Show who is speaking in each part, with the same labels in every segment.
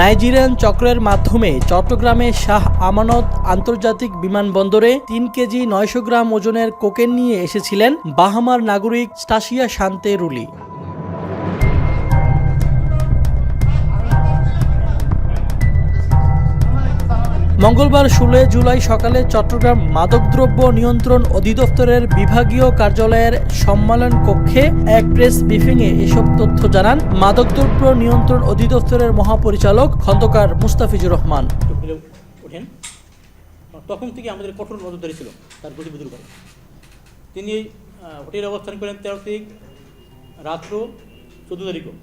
Speaker 1: Nigerian চক্রের মাধ্যমে চট্টগ্রামে শাহ আমানত আন্তর্জাতিক বিমানবন্দরে তিন কেজি নয়শো গ্রাম ওজনের কোকেন নিয়ে এসেছিলেন বাহামার নাগরিক স্টাসিয়া শান্তে রুলি। মঙ্গলবার ষোলোই জুলাই সকালে চট্টগ্রাম মাদকদ্রব্য নিয়ন্ত্রণ অধিদপ্তরের বিভাগীয় কার্যালয়ের সম্মেলন কক্ষে এক প্রেস ব্রিফিংয়ে এসব তথ্য জানান মাদকদ্রব্য নিয়ন্ত্রণ অধিদপ্তরের মহাপরিচালক খন্দকার মুস্তাফিজুর রহমান।
Speaker 2: তখন থেকে আমাদের কঠোর নজরদারি ছিল তার গতিবিধির উপরে তিনি হোটেলে অবস্থান করেন তেরো তারিখ রাত্র চোদ্দ তারিখও।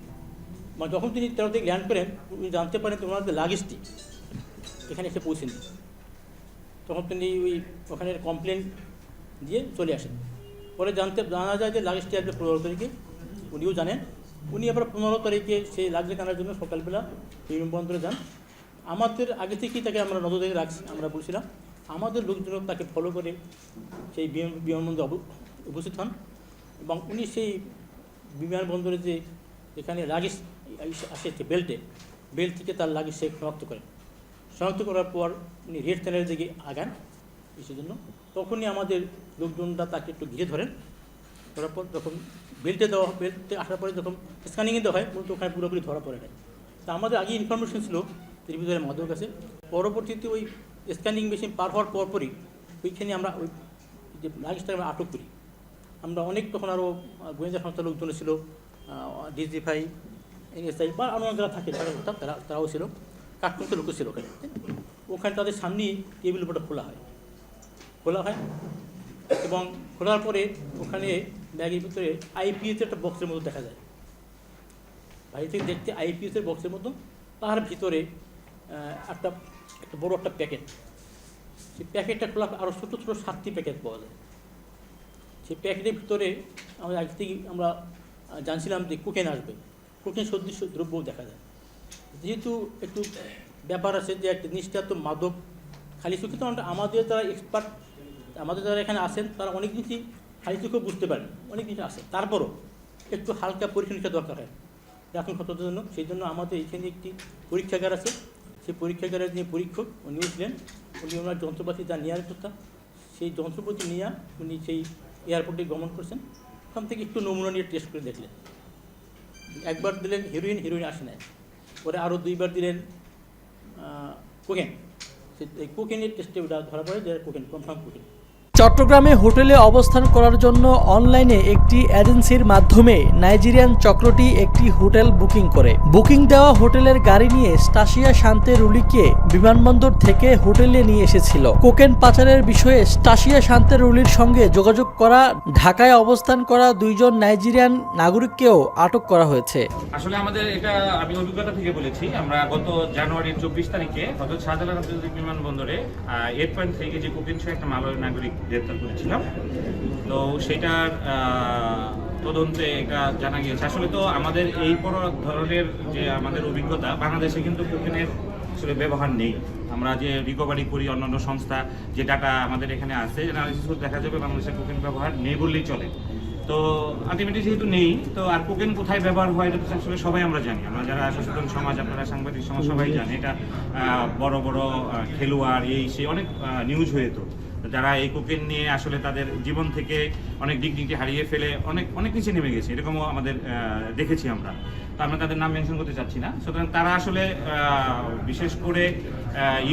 Speaker 2: মানে যখন তিনি তেরো তারিখ ল্যান্ড করেন, উনি জানতে পারেন যে লাগেজটি এখানে এসে পৌঁছেনি তখন তিনি ওই ওখানের কমপ্লেন দিয়ে চলে আসেন। পরে জানতে, জানা যায় যে লাগেজটি আসবে পনেরো তারিখে উনিও জানেন। উনি আবার পনেরো তারিখে সেই লাগেজ আনার জন্য সকালবেলা বিমানবন্দরে যান। আমাদের আগে থেকেই তাকে আমরা নজরদারি রাখছি, আমরা বলছিলাম, আমাদের লোকজন তাকে ফলো করে সেই বিমানবন্দরে উপস্থিত হন। এবং উনি সেই বিমানবন্দরে যে এখানে লাগেজ আসে বেল্টে বেল্ট থেকে তার লাগেজ সে শনাক্ত করেন। শনাক্ত করার পর উনি রেড চ্যানেলের দিকে আগান সেই জন্য তখনই আমাদের লোকজনরা তাকে একটু ঘিরে ধরেন। ধরার পর যখন বেল্টে দেওয়া, বেল্টে আসার পরে যখন স্ক্যানিংয়ে দেওয়া হয় মূলত ওখানে পুরোপুরি ধরা পড়ে নেয় তা আমাদের আগে ইনফরমেশন ছিল ভিতরে মাদক আছে। পরবর্তীতে ওই স্ক্যানিং মেশিন পার হওয়ার পরপরই ওইখানে আমরা ওই যে লাগেজটা আমরা আটক করি। আমরা অনেক তখন আরও গোয়েন্দা সংস্থার লোকজন ছিল ডিজিফাই এনএসআই বা অন্য যারা থাকে তারা, তারাও ছিল। কাঠপুরের লোক ছিল ওখানে। ওখানে তাদের সামনেই টেবিল উপরটা খোলা হয়। খোলা হয় এবং খোলার পরে ওখানে ব্যাগের ভিতরে আইপিএস একটা বক্সের মতো দেখা যায়। বাইরে থেকে দেখতে আইপিএসের বক্সের মতো। তার ভিতরে একটা একটা বড় একটা প্যাকেট। সেই প্যাকেটটা খোলা আরও ছোটো ছোটো সাতটি প্যাকেট পাওয়া যায়। সেই প্যাকেটের ভিতরে আমরা আগে থেকে আমরা জানছিলাম যে কোকেন আসবে। কোকেন সদৃশ্য দ্রব্যও দেখা যায়। যেহেতু একটু ব্যাপার আছে যে একটা নিষ্ঠাত মাদক, খালি চোখে তো আমাদের যারা এক্সপার্ট আমাদের যারা এখানে আসেন তারা অনেক জিনিসই খালি চোখেও বুঝতে পারেন, অনেক জিনিস আছে। তারপরও একটু হালকা পরীক্ষা দরকার হয়। এখন সততার জন্য সেই জন্য আমাদের এখানে একটি পরীক্ষাগার আছে। সেই পরীক্ষাগারের যে পরীক্ষক, উনিও ছিলেন। উনি ওনার যন্ত্রপাতি যা নেওয়ার কথা, সেই যন্ত্রপাতি নিয়ে উনি সেই এয়ারপোর্টে গমন করছেন। ওখান থেকে একটু নমুনা নিয়ে টেস্ট করে দেখলেন। একবার দিলেন হিরোইন হিরোইন আসে নাই। পরে আরও দুইবার দিলেন কোকেন এই কোকেনের টেস্টে ওটা ধরা পড়ে যে কোকেন কনফার্ম কোকেন
Speaker 1: চট্টগ্রামে হোটেলে অবস্থান করার জন্য অনলাইনে একটি এজেন্সির মাধ্যমে নাইজেরিয়ান চক্রটি একটি হোটেল বুকিং করে। বুকিং দেওয়া হোটেলের গাড়ি নিয়ে স্টাসিয়া শান্তে রুলিকে বিমানবন্দর থেকে হোটেলে নিয়ে এসেছিল। কোকেন পাচারের বিষয়ে স্টাসিয়া শান্তে রুলির সঙ্গে যোগাযোগ করা, ঢাকায় অবস্থান করা দুইজন নাইজেরিয়ান নাগরিককেও আটক করা হয়েছে।
Speaker 3: আসলে আমাদের এটা আমি অভিজ্ঞতা থেকে বলেছি, আমরা গত জানুয়ারির চব্বিশ তারিখে হজরত শাহজালাল আন্তর্জাতিক বিমানবন্দরে এইট থ্রি কেজি কোকিন একটা মালয়ের নাগরিক গ্রেপ্তার করেছিলাম। তো সেটার তদন্তে এটা জানা গিয়েছে। আসলে তো আমাদের এই বড় ধরনের যে আমাদের অভিজ্ঞতা, বাংলাদেশে কিন্তু কোকিনের আসলে ব্যবহার নেই। আমরা যে রিকভারি করি, অন্যান্য সংস্থা যে ডাটা আমাদের এখানে আছে দেখা যাবে বাংলাদেশে কোকিন ব্যবহার নেই বললেই চলে। তো আলটিমেটলি যেহেতু নেই, তো আর কোকেন কোথায় ব্যবহার হয়, এটা তো আসলে সবাই আমরা জানি। আমরা যারা সচেতন সমাজ, আপনারা সাংবাদিক সমাজ, সবাই জানে। এটা বড় বড় খেলোয়াড়, এই সেই অনেক নিউজ হয়েতো যারা এই কোকেন নিয়ে আসলে তাদের জীবন থেকে অনেক দিক ডিগনিটি হারিয়ে ফেলে, অনেক অনেক নিচে নেমে গেছে। এরকমও আমাদের দেখেছি আমরা। তো আমরা তাদের নাম মেনশন করতে চাচ্ছি না। সুতরাং তারা আসলে বিশেষ করে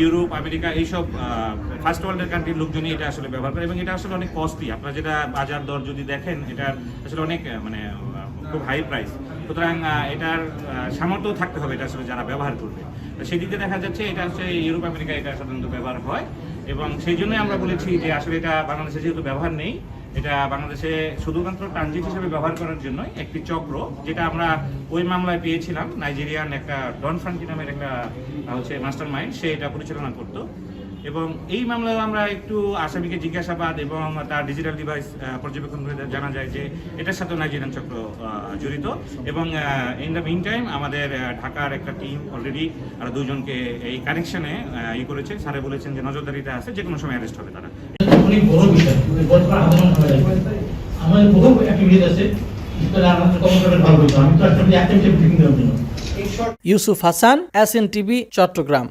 Speaker 3: ইউরোপ, আমেরিকা এইসব ফার্স্ট ওয়ার্ল্ডের কান্ট্রির লোকজনই এটা আসলে ব্যবহার করে এবং এটা আসলে অনেক কস্টলি আপনারা যেটা বাজার দর যদি দেখেন, এটার আসলে অনেক মানে খুব হাই প্রাইস সুতরাং এটার সামর্থ্য থাকতে হবে এটা আসলে যারা ব্যবহার করবে। সেদিকে দেখা যাচ্ছে, এটা হচ্ছে ইউরোপ, আমেরিকা এটা সাধারণত ব্যবহার হয়। এবং সেই জন্যই আমরা বলেছি যে আসলে এটা বাংলাদেশে যেহেতু ব্যবহার নেই, এটা বাংলাদেশে শুধুমাত্র ট্রানজিট হিসেবে ব্যবহার করার জন্য একটি চক্র, যেটা আমরা ওই মামলায় পেয়েছিলাম, নাইজেরিয়ান একটা ডন ফ্রান্টি নামের একটা হচ্ছে মাস্টার মাইন্ড সে এটা পরিচালনা করতো। এবং এই মামলায় আমরা একটু আসামিকে জিজ্ঞাসাবাদ এবং তার ডিজিটাল ডিভাইস পর্যবেক্ষণ করে জানা যায় যে এটার সাথে নাইজেরিয়ান চক্র জড়িত। এবং ইন দ্য মিন টাইম আমাদের ঢাকার একটা টিম অলরেডি আর দুজনকে এই কানেকশনে ই করেছে। স্যারে বলেছেন যে নজরদারিতে আছে যে কোনো সময় অ্যারেস্ট হবে তারা।
Speaker 4: অনেক বড় বিষয় আমাদের বহু অ্যাক্টিভিটিস আছে
Speaker 1: Yusuf Hasan S N TV Chattogram.